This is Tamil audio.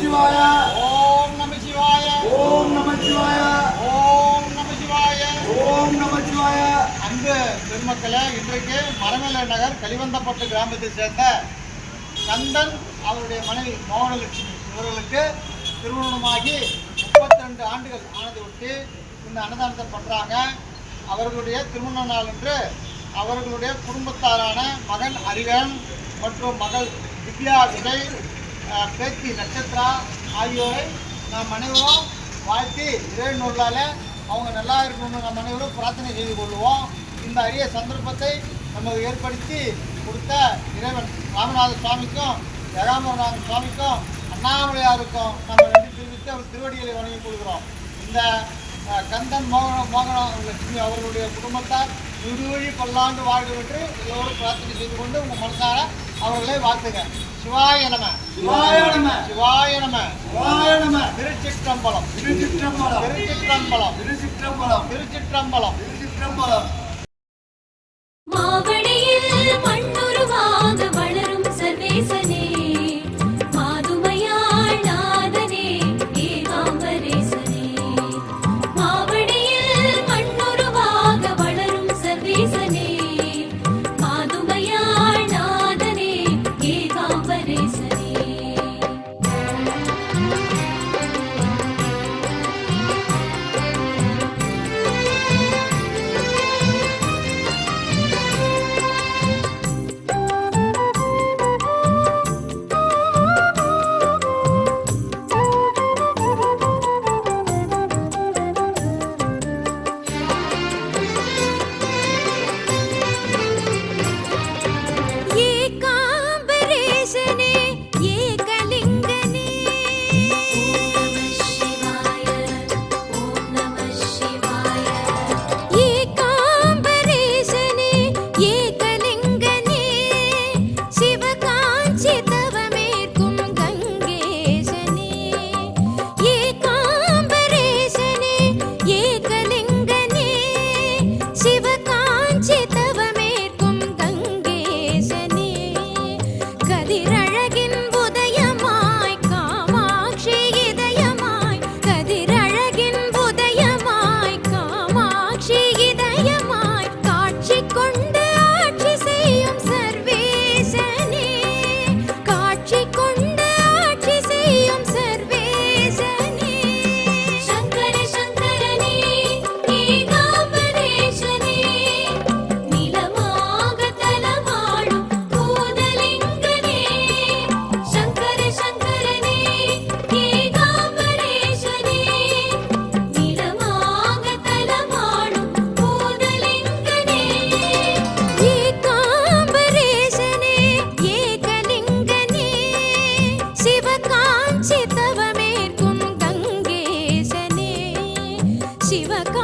நமச்சிவாய. ஓம் நம சிவாய ஓம் நமச்சிவாய. ஓம் நம சிவாய ஓம் நமச்சிவாய. அன்பு பெருமக்களே இன்றைக்கு மரமலை நகர் கலிவந்தப்பட்டு கிராமத்தை சேர்ந்த கந்தன் அவருடைய மனைவி மோகனலட்சுமி இவர்களுக்கு திருமணமாகி முப்பத்தி ரெண்டு ஆண்டுகள் ஆனதை ஒட்டி இந்த அன்னதானத்தை பண்ணுறாங்க அவர்களுடைய திருமண நாள் என்று அவர்களுடைய குடும்பத்தாரான மகன் அறிவன் மற்றும் மகள் திவ்யா விஜய் பேத்தி நட்சத்திரா ஆகியோரை நாம் அனைவரும் வாழ்த்தி இறை நூலால் அவங்க நல்லா இருக்கணும்னு நம்ம அனைவரும் பிரார்த்தனை செய்து கொள்வோம். இந்த அரிய சந்தர்ப்பத்தை நமக்கு ஏற்படுத்தி கொடுத்த இறைவன் ராமநாத சுவாமிக்கும் ஜெகாமரநாதன் சுவாமிக்கும் அண்ணாமலையாருக்கும் நம்ம நன்றி தெரிவித்து அவர் திருவடிகளை வணங்கி கொடுக்குறோம் இந்த கந்தன் மோகன மோகன லட்சுமி அவர்களுடைய குடும்பத்தார் இருவழி பல்லாண்டு வாழ்க என்று எல்லோரும் பிரார்த்தனை செய்து கொண்டு உங்கள் மனசார அவர்களை வாழ்த்துங்க சிவாய நம. சிவாய நம. சிவாய நம. சிவாய நம. திருச்சிற்றம்பலம். திருச்சிற்றம்பலம். திருச்சிற்றம்பலம். திருச்சிற்றம்பலம். திருச்சிற்றம்பலம். திருச்சிற்றம்பலம். 是吧？